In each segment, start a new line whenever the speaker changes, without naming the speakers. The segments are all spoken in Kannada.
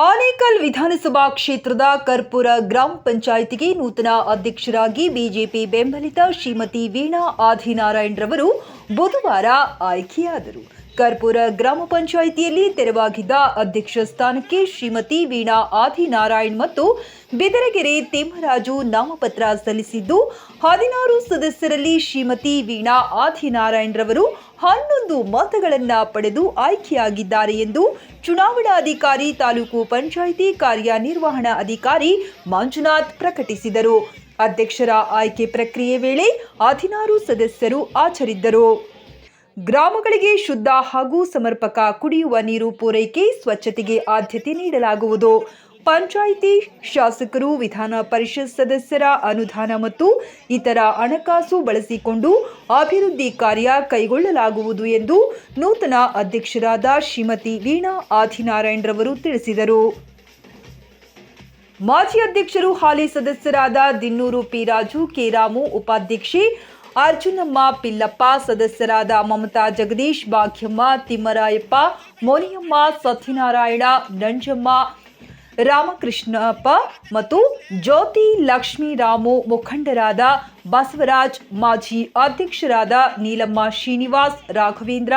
ಆನೇಕಲ್ ವಿಧಾನಸಭಾ ಕ್ಷೇತ್ರದ ಕರ್ಪೂರ ಗ್ರಾಮ ಪಂಚಾಯಿತಿಗೆ ನೂತನ ಅಧ್ಯಕ್ಷರಾಗಿ ಬಿಜೆಪಿ ಬೆಂಬಲಿತ ಶ್ರೀಮತಿ ವೀಣಾ ಆದಿನಾರಾಯಣ್ ರವರು ಬುಧವಾರ ಆಯ್ಕೆಯಾದರು. ಕರ್ಪೂರ ಗ್ರಾಮ ಪಂಚಾಯಿತಿಯಲ್ಲಿ ತೆರವಾಗಿದ್ದ ಅಧ್ಯಕ್ಷ ಸ್ಥಾನಕ್ಕೆ ಶ್ರೀಮತಿ ವೀಣಾ ಆದಿನಾರಾಯಣ್ ಮತ್ತು ಬಿದರಗೆರೆ ತಿಮ್ಮರಾಜು ನಾಮಪತ್ರ ಸಲ್ಲಿಸಿದ್ದು, ಹದಿನಾರು ಸದಸ್ಯರಲ್ಲಿ ಶ್ರೀಮತಿ ವೀಣಾ ಆದಿನಾರಾಯಣ್ ರವರು ಹನ್ನೊಂದು ಮತಗಳನ್ನು ಪಡೆದು ಆಯ್ಕೆಯಾಗಿದ್ದಾರೆ ಎಂದು ಚುನಾವಣಾಧಿಕಾರಿ ತಾಲೂಕು ಪಂಚಾಯಿತಿ ಕಾರ್ಯನಿರ್ವಹಣಾ ಅಧಿಕಾರಿ ಮಂಜುನಾಥ್ ಪ್ರಕಟಿಸಿದರು. ಅಧ್ಯಕ್ಷರ ಆಯ್ಕೆ ಪ್ರಕ್ರಿಯೆ ವೇಳೆ ಹದಿನಾರು ಸದಸ್ಯರು ಹಾಜರಿದ್ದರು ಗ್ರಾಮಗಳಿಗೆ ಶುದ್ಧ ಹಾಗೂ ಸಮರ್ಪಕ ಕುಡಿಯುವ ನೀರು ಪೂರೈಕೆ ಸ್ವಚ್ಛತೆಗೆ ಆದ್ಯತೆ ನೀಡಲಾಗುವುದು. ಪಂಚಾಯಿತಿ ಶಾಸಕರು, ವಿಧಾನ ಪರಿಷತ್ ಸದಸ್ಯರ ಅನುದಾನ ಮತ್ತು ಇತರ ಹಣಕಾಸು ಬಳಸಿಕೊಂಡು ಅಭಿವೃದ್ಧಿ ಕಾರ್ಯ ಕೈಗೊಳ್ಳಲಾಗುವುದು ಎಂದು ನೂತನ ಅಧ್ಯಕ್ಷರಾದ ಶ್ರೀಮತಿ ವೀಣಾ ಆದಿನಾರಾಯಣ್ ರವರು ತಿಳಿಸಿದರು. ಮಾಜಿ ಅಧ್ಯಕ್ಷರು, ಹಾಲಿ ಸದಸ್ಯರಾದ ದಿನ್ನೂರು ಪಿ ರಾಜು, ಕೆ ರಾಮು ಉಪಾಧ್ಯಕ್ಷೆ ಅರ್ಜುನಮ್ಮ ಪಿಲ್ಲಪ್ಪ ಸದಸ್ಯರಾದ ಮಮತಾ ಜಗದೀಶ್, ಭಾಗ್ಯಮ್ಮ ತಿಮ್ಮರಾಯಪ್ಪ, ಮೋನಿಯಮ್ಮ ಸತ್ಯನಾರಾಯಣ, ನಂಜಮ್ಮ, ರಾಮಕೃಷ್ಣಪ್ಪ ಮತ್ತು ಜ್ಯೋತಿ ಲಕ್ಷ್ಮೀರಾಮು ಮುಖಂಡರಾದ ಬಸವರಾಜ್, ಮಾಜಿ ಅಧ್ಯಕ್ಷರಾದ Neelamma Srinivas, Raghavendra,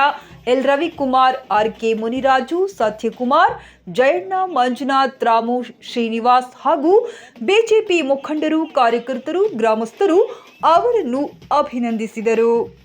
L Ravikumar, R K Muniraju, Satyakumar, Jayanna, Manjunath, Ramu Srinivas ಹಾಗೂ ಬಿಜೆಪಿ ಮುಖಂಡರು, ಕಾರ್ಯಕರ್ತರು, ಗ್ರಾಮಸ್ಥರು ಅವರನ್ನು ಅಭಿನಂದಿಸಿದರು.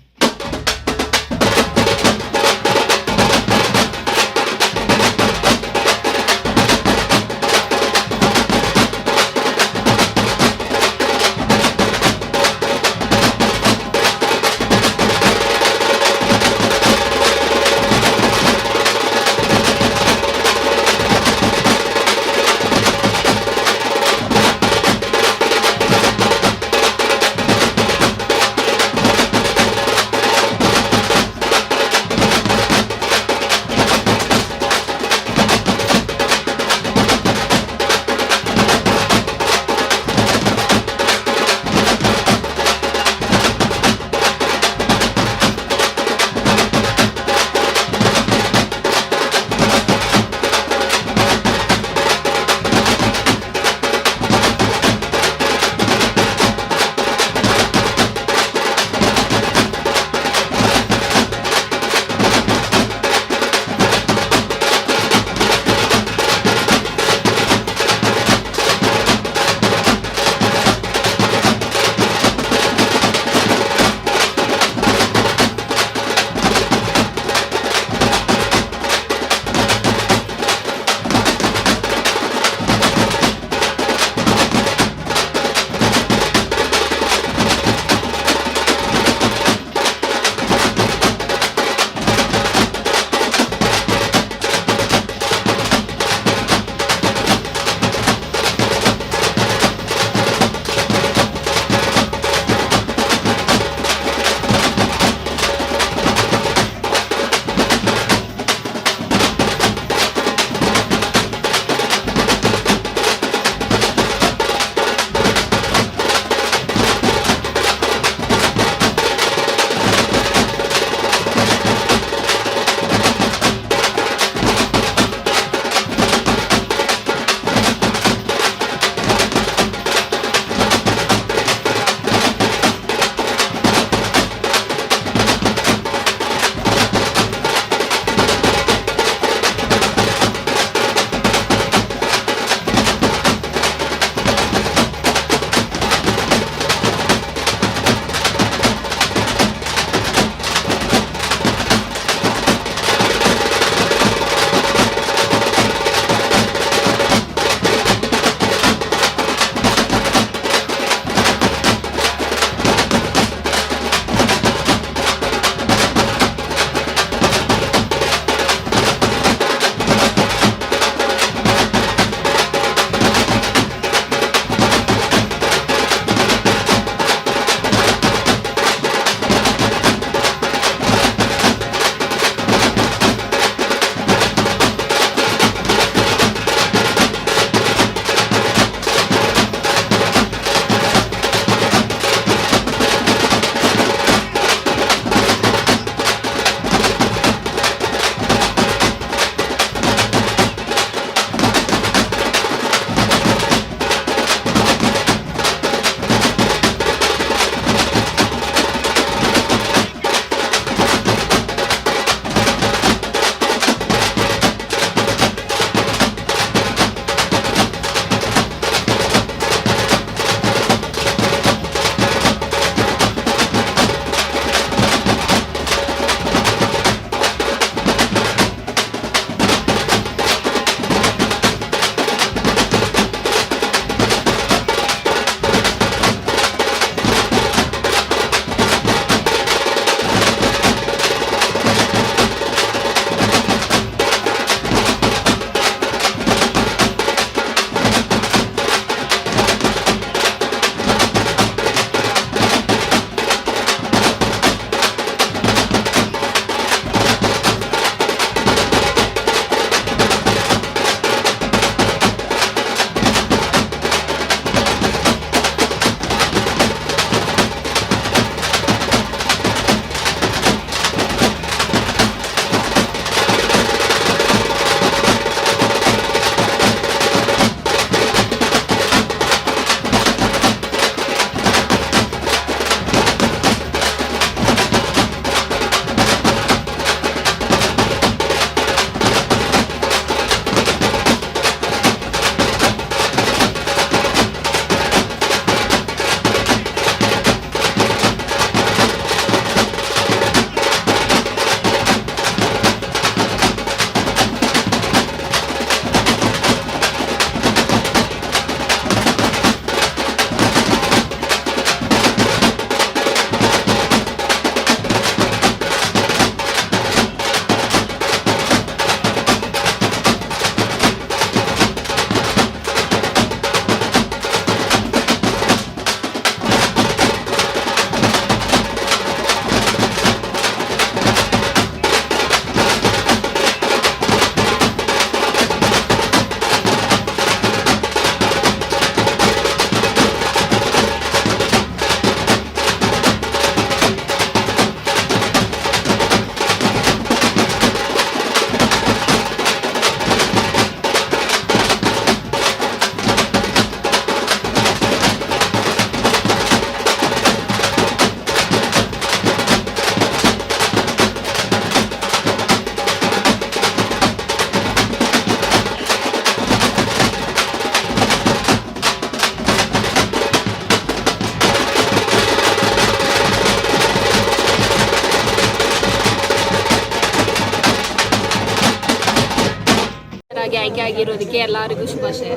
ಆಯ್ಕೆ ಆಗಿರೋದಕ್ಕೆ ಎಲ್ಲರಿಗೂ ಶುಭಾಶಯ.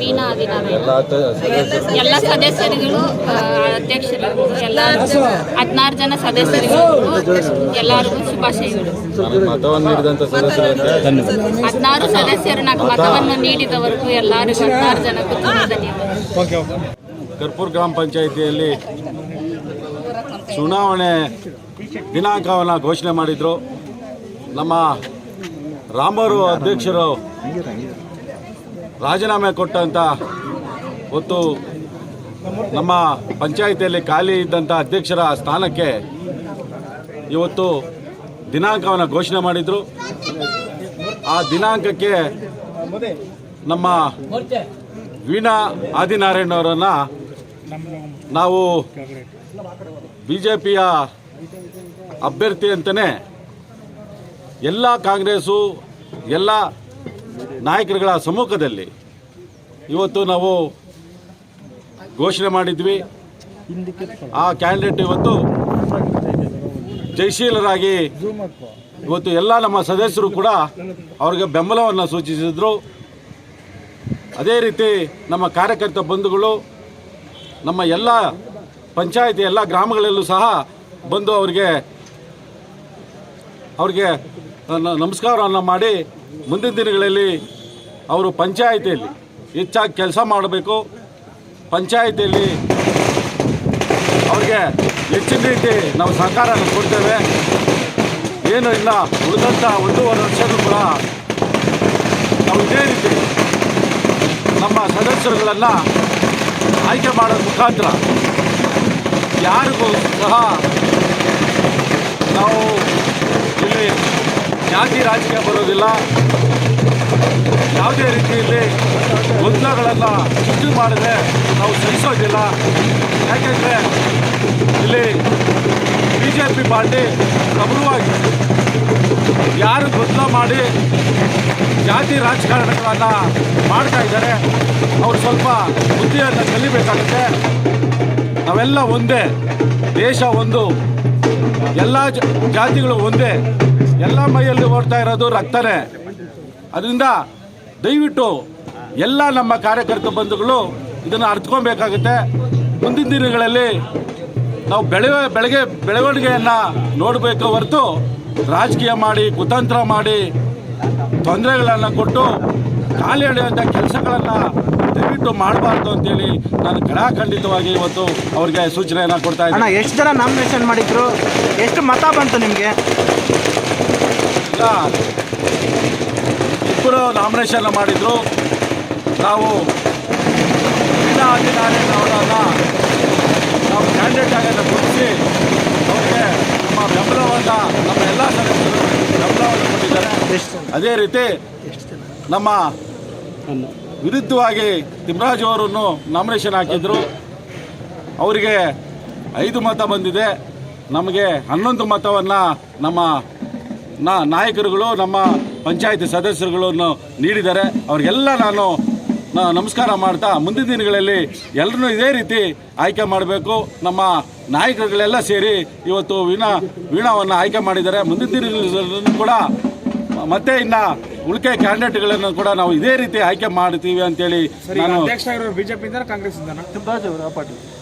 ವೀಣಾ ಆದಿನಾರಾಯಣ ಎಲ್ಲ ಸದಸ್ಯರುಗಳು ಅಧ್ಯಕ್ಷರು ಎಲ್ಲ ಹದಿನಾರು ಜನ ಸದಸ್ಯರುಗಳು ಎಲ್ಲರಿಗೂ ಶುಭಾಶಯಗಳು.
ಸದಸ್ಯರಿಗೆ
ಹದಿನಾರು ಸದಸ್ಯರು నాకు ಮತವನ್ನು ನೀಡಿದವರೆಗೂ ಎಲ್ಲರಿಗೂ ಹದಿನಾರು ಜನಕ್ಕೂ ತುಂಬ ಧನ್ಯವಾದ
ಕರ್ಪೂರ್ ಗ್ರಾಮ ಪಂಚಾಯಿತಿಯಲ್ಲಿ ಚುನಾವಣೆ ದಿನಾಂಕವನ್ನು ಘೋಷಣೆ ಮಾಡಿದ್ರು. ನಮ್ಮ ರಾಮರು ಅಧ್ಯಕ್ಷರು ರಾಜೀನಾಮೆ ಕೊಟ್ಟಂಥ ಹೊತ್ತು ನಮ್ಮ ಪಂಚಾಯಿತಿಯಲ್ಲಿ ಖಾಲಿ ಇದ್ದಂಥ ಅಧ್ಯಕ್ಷರ ಸ್ಥಾನಕ್ಕೆ ಇವತ್ತು ದಿನಾಂಕವನ್ನು ಘೋಷಣೆ ಮಾಡಿದರು. ಆ ದಿನಾಂಕಕ್ಕೆ ನಮ್ಮ ವೀಣಾ ಆದಿನಾರಾಯಣ ಅವರನ್ನು ನಾವು ಬಿ ಜೆ ಪಿಯ ಅಭ್ಯರ್ಥಿ ಅಂತಲೇ ಎಲ್ಲ ಕಾಂಗ್ರೆಸ್ಸು, ಎಲ್ಲ ನಾಯಕರುಗಳ ಸಮ್ಮುಖದಲ್ಲಿ ಇವತ್ತು ನಾವು ಘೋಷಣೆ ಮಾಡಿದ್ವಿ. ಆ ಕ್ಯಾಂಡಿಡೇಟ್ ಇವತ್ತು ಜಯಶೀಲರಾಗಿ ಇವತ್ತು ಎಲ್ಲ ನಮ್ಮ ಸದಸ್ಯರು ಕೂಡ ಅವ್ರಿಗೆ ಬೆಂಬಲವನ್ನು ಸೂಚಿಸಿದರು. ಅದೇ ರೀತಿ ನಮ್ಮ ಕಾರ್ಯಕರ್ತ ಬಂಧುಗಳು, ನಮ್ಮ ಎಲ್ಲ ಪಂಚಾಯಿತಿ, ಎಲ್ಲ ಗ್ರಾಮಗಳಲ್ಲೂ ಸಹ ಬಂದು ಅವರಿಗೆ, ಅವ್ರಿಗೆ ನಮಸ್ಕಾರವನ್ನು ಮಾಡಿ ಮುಂದಿನ ದಿನಗಳಲ್ಲಿ ಅವರು ಪಂಚಾಯಿತಿಯಲ್ಲಿ ಹೆಚ್ಚಾಗಿ ಕೆಲಸ ಮಾಡಬೇಕು. ಪಂಚಾಯಿತಿಯಲ್ಲಿ ಅವ್ರಿಗೆ ಹೆಚ್ಚಿನ ರೀತಿ ನಾವು ಸಹಕಾರ ಕೊಡ್ತೇವೆ. ಏನು ಇಲ್ಲ ಉಳಿದಂಥ ಒಂದೂವರೆ ವರ್ಷದ ಕೂಡ ನಾವು ಇದೇ ರೀತಿ ನಮ್ಮ ಸದಸ್ಯರುಗಳನ್ನು ಆಯ್ಕೆ ಮಾಡೋ ಮುಖಾಂತರ ಯಾರಿಗೂ ಸಹ ನಾವು ಇಲ್ಲಿ ಜಾತಿ ರಾಜಕೀಯ ಬರೋದಿಲ್ಲ. ಯಾವುದೇ ರೀತಿಯಲ್ಲಿ ಗೊಂದಲಗಳನ್ನು ಸೃಷ್ಟಿ ಮಾಡಿದ್ರೆ ನಾವು ಸಹಿಸೋದಿಲ್ಲ. ಯಾಕೆಂದರೆ ಇಲ್ಲಿ ಬಿ ಜೆ ಪಿ ಪಾರ್ಟಿ ಗಮನವಾಗಿ ಯಾರು ಗೊಂದಲ ಮಾಡಿ ಜಾತಿ ರಾಜಕಾರಣಗಳನ್ನು ಮಾಡ್ತಾ ಇದ್ದಾರೆ, ಅವರು ಸ್ವಲ್ಪ ಬುದ್ಧಿಯನ್ನು ಕಲಿಬೇಕಾಗುತ್ತೆ. ನಾವೆಲ್ಲ ಒಂದೇ, ದೇಶ ಒಂದು, ಎಲ್ಲ ಜಾತಿಗಳು ಒಂದೇ. ಎಲ್ಲ ಮೈಯಲ್ಲಿ ಓಡ್ತಾ ಇರೋದು ರಕ್ತನೇ. ಅದರಿಂದ ದಯವಿಟ್ಟು ಎಲ್ಲ ನಮ್ಮ ಕಾರ್ಯಕರ್ತ ಬಂಧುಗಳು ಇದನ್ನು ಅರ್ಥಕೊಬೇಕಾಗುತ್ತೆ ಮುಂದಿನ ದಿನಗಳಲ್ಲಿ ನಾವು ಬೆಳೆ, ಬೆಳಗ್ಗೆ, ಬೆಳವಣಿಗೆಯನ್ನು ನೋಡಬೇಕು ಹೊರತು ರಾಜಕೀಯ ಮಾಡಿ, ಕುತಂತ್ರ ಮಾಡಿ, ತೊಂದರೆಗಳನ್ನು ಕೊಟ್ಟು ಖಾಲಿ ಎಳೆಯುವಂಥ ಕೆಲಸಗಳನ್ನು ದಯವಿಟ್ಟು ಮಾಡಬಾರ್ದು ಅಂತೇಳಿ ನಾನು ಖಡಾಖಂಡಿತವಾಗಿ ಇವತ್ತು ಅವ್ರಿಗೆ ಸೂಚನೆಯನ್ನು ಕೊಡ್ತಾ ಇದ್ದೀನಿ.
ಎಷ್ಟು ಜನ ನಾಮಿನೇಷನ್ ಮಾಡಿದ್ರು? ಎಷ್ಟು ಮತ ಬಂತು ನಿಮಗೆ?
ಈಗ ಇಬ್ಬರು ನಾಮಿನೇಷನ್ ಮಾಡಿದ್ರು. ನಾವು ವೀಣಾ ಆದಿನಾರಾಯಣ ಅವರನ್ನು ನಾವು ಕ್ಯಾಂಡಿಡೇಟ್ ಆಗಿ ಗುರುತಿಸಿ ಅವರಿಗೆ ನಮ್ಮ ಬೆಂಬಲವನ್ನು ನಮ್ಮ ಎಲ್ಲ ಸದಸ್ಯರು ಬೆಂಬಲವನ್ನು ಕೊಟ್ಟಿದ್ದಾರೆ. ಅದೇ ರೀತಿ ನಮ್ಮ ವಿರುದ್ಧವಾಗಿ ತಿಮ್ಮರಾಜು ಅವರನ್ನು ನಾಮಿನೇಷನ್ ಹಾಕಿದ್ರು. ಅವರಿಗೆ ಐದು ಮತ ಬಂದಿದೆ. ನಮಗೆ ಹನ್ನೊಂದು ಮತವನ್ನು ನಮ್ಮ ನಾ ನಾಯಕರುಗಳು ನಮ್ಮ ಪಂಚಾಯತಿ ಸದಸ್ಯರುಗಳನ್ನು ನೀಡಿದ್ದಾರೆ ಅವರಿಗೆಲ್ಲ ನಾನು ನಮಸ್ಕಾರ ಮಾಡ್ತಾ ಮುಂದಿನ ದಿನಗಳಲ್ಲಿ ಎಲ್ಲರನ್ನೂ ಇದೇ ರೀತಿ ಆಯ್ಕೆ ಮಾಡಬೇಕು. ನಮ್ಮ ನಾಯಕರುಗಳೆಲ್ಲ ಸೇರಿ ಇವತ್ತು ವೀಣಾ ವೀಣಾವನ್ನು ಆಯ್ಕೆ ಮಾಡಿದ್ದಾರೆ. ಮುಂದಿನ ದಿನಗಳಲ್ಲೂ ಕೂಡ ಮತ್ತೆ ಇನ್ನ ಉಳಿಕೆ ಕ್ಯಾಂಡಿಡೇಟ್ಗಳನ್ನು ಕೂಡ ನಾವು ಇದೇ ರೀತಿ ಆಯ್ಕೆ ಮಾಡ್ತೀವಿ ಅಂತೇಳಿ ನಾನು
ಇಂದ ಕಾಂಗ್ರೆಸ್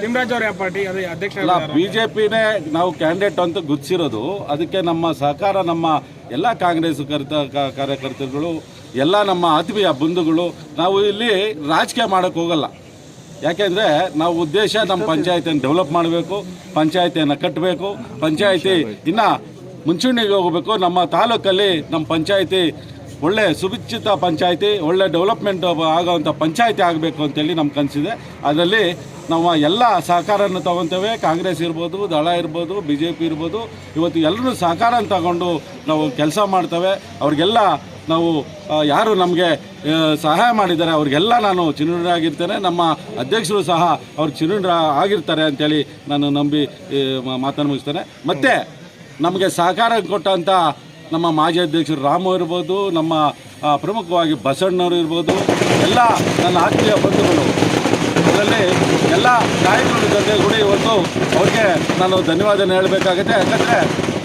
ನಿಮ್ರಾಜ್ ಅವ್ರ ಪಾರ್ಟಿ ಅದೇ ಅಧ್ಯಕ್ಷ
ಬಿಜೆಪಿನೇ ಬಿ ಜೆ ಪಿನೇ ನಾವು ಕ್ಯಾಂಡಿಡೇಟ್ ಅಂತ ಗುಚ್ಚಿರೋದು ಅದಕ್ಕೆ ನಮ್ಮ ಸಹಕಾರ ನಮ್ಮ ಎಲ್ಲ ಕಾಂಗ್ರೆಸ್ ಕರ್ತ ಕ- ಕಾರ್ಯಕರ್ತರುಗಳು ಎಲ್ಲ ನಮ್ಮ ಆತ್ಮೀಯ ಬಂಧುಗಳು ನಾವು ಇಲ್ಲಿ ರಾಜಕೀಯ ಮಾಡೋಕ್ಕೆ ಹೋಗಲ್ಲ. ಯಾಕೆಂದರೆ ನಾವು ಉದ್ದೇಶ ನಮ್ಮ ಪಂಚಾಯತಿಯನ್ನು ಡೆವಲಪ್ ಮಾಡಬೇಕು ಪಂಚಾಯತಿಯನ್ನು ಕಟ್ಟಬೇಕು ಪಂಚಾಯತಿ ಇನ್ನು ಮುಂಚೂಣಿಗೆ ಹೋಗಬೇಕು. ನಮ್ಮ ತಾಲೂಕಲ್ಲಿ ನಮ್ಮ ಪಂಚಾಯತಿ ಒಳ್ಳೆ ಸುಭಿಕ್ಷಿತ ಪಂಚಾಯಿತಿ, ಒಳ್ಳೆ ಡೆವಲಪ್ಮೆಂಟ್ ಆಗೋವಂಥ ಪಂಚಾಯಿತಿ ಆಗಬೇಕು ಅಂತೇಳಿ ನಮ್ಮ ಕನಸಿದೆ. ಅದರಲ್ಲಿ ನಾವು ಎಲ್ಲ ಸಹಕಾರವನ್ನು ತಗೊತೇವೆ. ಕಾಂಗ್ರೆಸ್ ಇರ್ಬೋದು, ದಳ ಇರ್ಬೋದು ಬಿ ಜೆ ಪಿ ಇರ್ಬೋದು. ಇವತ್ತು ಎಲ್ಲರೂ ಸಹಕಾರ ತಗೊಂಡು ನಾವು ಕೆಲಸ ಮಾಡ್ತೇವೆ. ಅವ್ರಿಗೆಲ್ಲ ನಾವು ಯಾರು ನಮಗೆ ಸಹಾಯ ಮಾಡಿದ್ದಾರೆ, ಅವ್ರಿಗೆಲ್ಲ ನಾನು ಚಿರುಣರಾಗಿರ್ತೇನೆ ನಮ್ಮ ಅಧ್ಯಕ್ಷರು ಸಹ ಅವ್ರು ಚಿರುಣರ ಆಗಿರ್ತಾರೆ ಅಂತೇಳಿ ನಾನು ನಂಬಿ ಮಾತನ್ನು ಮುಗಿಸ್ತೇನೆ. ಮತ್ತು ನಮಗೆ ಸಹಕಾರ ಕೊಟ್ಟಂಥ ನಮ್ಮ ಮಾಜಿ ಅಧ್ಯಕ್ಷರು ರಾಮು ಇರ್ಬೋದು, ನಮ್ಮ ಪ್ರಮುಖವಾಗಿ ಬಸಣ್ಣವರು ಇರ್ಬೋದು, ಎಲ್ಲ ನನ್ನ ಆತ್ಮೀಯ ಬಂಧುಗಳು. ಅದರಲ್ಲಿ ಎಲ್ಲ ನಾಯಕರ ಜೊತೆ ಕೂಡ ಇವತ್ತು ಅವ್ರಿಗೆ ನಾನು ಧನ್ಯವಾದ ಹೇಳಬೇಕಾಗುತ್ತೆ. ಯಾಕಂದರೆ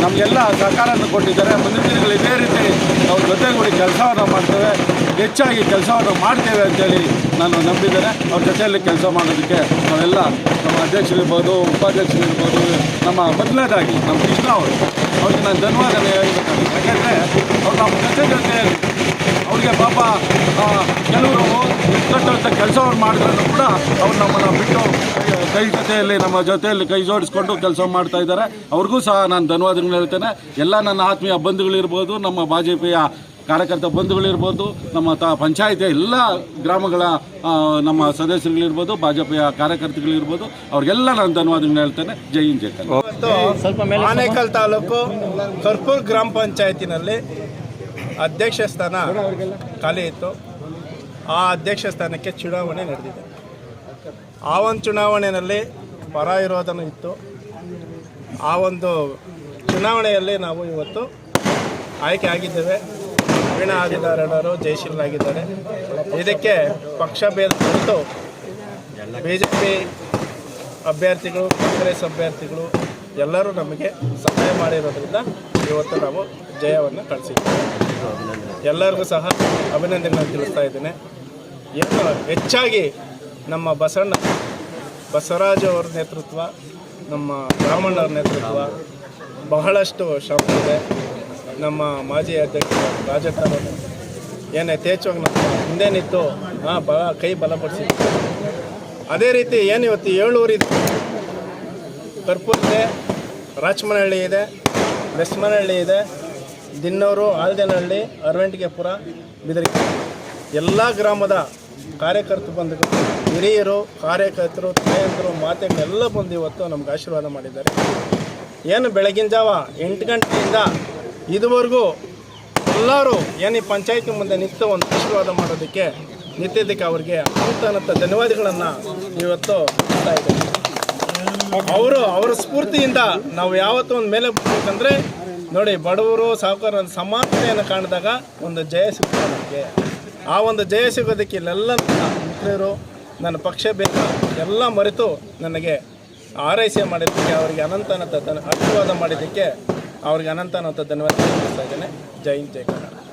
ನಮಗೆಲ್ಲ ಸಹಕಾರವನ್ನು ಕೊಟ್ಟಿದ್ದಾರೆ. ಮುಂದಿನ ದಿನಗಳು ಇದೇ ರೀತಿ ಅವ್ರ ಜೊತೆಗೂಡಿ ಕೆಲಸವನ್ನು ಮಾಡ್ತೇವೆ. ಹೆಚ್ಚಾಗಿ ಕೆಲಸವನ್ನು ಮಾಡ್ತೇವೆ ಅಂತೇಳಿ ನಾನು ನಂಬಿದ್ದೇನೆ. ಅವ್ರ ಜೊತೆಯಲ್ಲಿ ಕೆಲಸ ಮಾಡೋದಕ್ಕೆ ನಾವೆಲ್ಲ ನಮ್ಮ ಅಧ್ಯಕ್ಷರಿರ್ಬೋದು, ಉಪಾಧ್ಯಕ್ಷರಿರ್ಬೋದು, ನಮ್ಮ ಮೊದಲನೇದಾಗಿ ನಮ್ಮ ಕೃಷ್ಣ ಅವರು. ಅವ್ರಿಗೆ ನಾನು ಧನ್ಯವಾದ ಯಾಕೆಂದರೆ ಅವ್ರು ನಮ್ಮ ಜೊತೆ ಜೊತೆ ಅವ್ರಿಗೆ ಪಾಪ ಕೆಲವರು ಕಟ್ಟುವಂಥ ಕೆಲಸವನ್ನು ಮಾಡಿದ್ರು ಕೂಡ ಅವ್ರು ನಮ್ಮನ್ನು ಬಿಟ್ಟು ಕೈ ಜೊತೆಯಲ್ಲಿ, ನಮ್ಮ ಜೊತೆಯಲ್ಲಿ ಕೈ ಜೋಡಿಸ್ಕೊಂಡು ಕೆಲಸ ಮಾಡ್ತಾ ಇದ್ದಾರೆ. ಅವ್ರಿಗೂ ಸಹ ನಾನು ಧನ್ಯವಾದಗಳು ಹೇಳ್ತೇನೆ. ಎಲ್ಲ ನನ್ನ ಆತ್ಮೀಯ ಬಂಧುಗಳಿರ್ಬೋದು, ನಮ್ಮ ಭಾಜಪಿಯ ಕಾರ್ಯಕರ್ತ ಬಂಧುಗಳಿರ್ಬೋದು ನಮ್ಮ ತಾ ಪಂಚಾಯತಿಯ ಎಲ್ಲ ಗ್ರಾಮಗಳ ನಮ್ಮ ಸದಸ್ಯರುಗಳಿರ್ಬೋದು ಭಾಜಪೆಯ ಕಾರ್ಯಕರ್ತರುಗಳಿರ್ಬೋದು ಅವ್ರಿಗೆಲ್ಲ ನಾನು ಧನ್ಯವಾದಗಳನ್ನ ಹೇಳ್ತೇನೆ. ಜೈ ಹಿಂದ್ ಜೈ
ಆನೇಕಲ್ ತಾಲೂಕು ಕರ್ಪೂರ್ ಗ್ರಾಮ ಪಂಚಾಯತಿನಲ್ಲಿ ಅಧ್ಯಕ್ಷ ಸ್ಥಾನ ಖಾಲಿ ಇತ್ತು. ಆ ಅಧ್ಯಕ್ಷ ಸ್ಥಾನಕ್ಕೆ ಚುನಾವಣೆ ನಡೆದಿದೆ. ಆ ಒಂದು ಚುನಾವಣೆಯಲ್ಲಿ ಪರ ವಿರೋಧನೂ ಇತ್ತು. ಆ ಒಂದು ಚುನಾವಣೆಯಲ್ಲಿ ನಾವು ಇವತ್ತು ಆಯ್ಕೆ ಆಗಿದ್ದೇವೆ. ವೀಣಾ ಆದಿದಾರರು ಜಯಶೀಲರಾಗಿದ್ದಾರೆ. ಇದಕ್ಕೆ ಪಕ್ಷ ಭೇದ ಕುರಿತು ಬಿ ಜೆ ಪಿ ಅಭ್ಯರ್ಥಿಗಳು, ಕಾಂಗ್ರೆಸ್ ಅಭ್ಯರ್ಥಿಗಳು ಎಲ್ಲರೂ ನಮಗೆ ಸಹಾಯ ಮಾಡಿರೋದ್ರಿಂದ ಇವತ್ತು ನಾವು ಜಯವನ್ನು ಕಳಿಸಿದ್ದೇವೆ. ಎಲ್ಲರಿಗೂ ಸಹ ಅಭಿನಂದನೆ ತಿಳಿಸ್ತಾ ಇದ್ದೇನೆ. ಏನು ಹೆಚ್ಚಾಗಿ ನಮ್ಮ ಬಸಣ್ಣ ಬಸವರಾಜ್ ಅವರ ನೇತೃತ್ವ, ನಮ್ಮ ಬ್ರಾಹ್ಮಣರ ನೇತೃತ್ವ ಬಹಳಷ್ಟು ಶ್ರಮ ಇದೆ. ನಮ್ಮ ಮಾಜಿ ಅಧ್ಯಕ್ಷ ರಾಜಕಾರಣ ಏನು ಯಥೇಚ್ಛವಾಗಿ ನಮ್ಮ ಹಿಂದೆ ನಿಂತು ಹಾಂ ಬಲ ಕೈ ಬಲಪಡಿಸಿದ್ರು. ಅದೇ ರೀತಿ ಏನು ಇವತ್ತು ಕರ್ಪೂರ್ ಇದೆ ರಾಚಮನಹಳ್ಳಿ ಇದೆ, ಬೆಸ್ಮನಹಳ್ಳಿ ಇದೆ, ದಿನ್ನೂರು, ಆಲ್ದೇನಹಳ್ಳಿ ಅರವಂಟಿಗೆಪುರ ಬಿದರಿಕೆ ಎಲ್ಲ ಗ್ರಾಮದ ಕಾರ್ಯಕರ್ತರು ಬಂದು, ಹಿರಿಯರು, ಕಾರ್ಯಕರ್ತರು, ತಾಯಂದರು, ಮಾತೆಗಳೆಲ್ಲ ಬಂದು ಇವತ್ತು ನಮ್ಗೆ ಆಶೀರ್ವಾದ ಮಾಡಿದ್ದಾರೆ. ಏನು ಬೆಳಗಿನ ಜಾವ ಎಂಟು ಗಂಟೆಯಿಂದ ಇದುವರೆಗೂ ಎಲ್ಲರೂ ಏನು ಈ ಪಂಚಾಯತಿ ಮುಂದೆ ನಿಂತು ಒಂದು ಆಶೀರ್ವಾದ ಮಾಡೋದಕ್ಕೆ ನಿಂತಿದ್ದಕ್ಕೆ ಅವರಿಗೆ ಅನಂತ ಧನ್ಯವಾದಗಳನ್ನು ಇವತ್ತು ಹೇಳ್ತಾ ಅವರು ಅವರ ಸ್ಫೂರ್ತಿಯಿಂದ ನಾವು ಯಾವತ್ತೂ ಒಂದು ಮೇಲೆ ಬರ್ಬೇಕಂದ್ರೆ ನೋಡಿ ಬಡವರು ಸಾಹುಕಾರ ಸಮಾನತೆಯನ್ನು ಕಾಣಿದಾಗ ಒಂದು ಜಯ ಸಿಗ್ತದೆ ನಮಗೆ. ಆ ಒಂದು ಜಯ ಸಿಗೋದಕ್ಕೆ ಇಲ್ಲೆಲ್ಲ ನನ್ನ ಮಿತ್ರರು, ನನ್ನ ಪಕ್ಷ ಬೇಕು ಎಲ್ಲ ಮರೆತು ನನಗೆ ಆರೈಕೆ ಮಾಡಿದ್ದಕ್ಕೆ, ಅವರಿಗೆ ಅನಂತ ಅನಂತ ಆಶೀರ್ವಾದ ಮಾಡಿದ್ದಕ್ಕೆ ಅವ್ರಿಗೆ ಅನಂತ ಅನಂತ ಧನ್ಯವಾದ ಜೈ ಹಿಂದ್ ಜೈ ಕನ್ನಡ.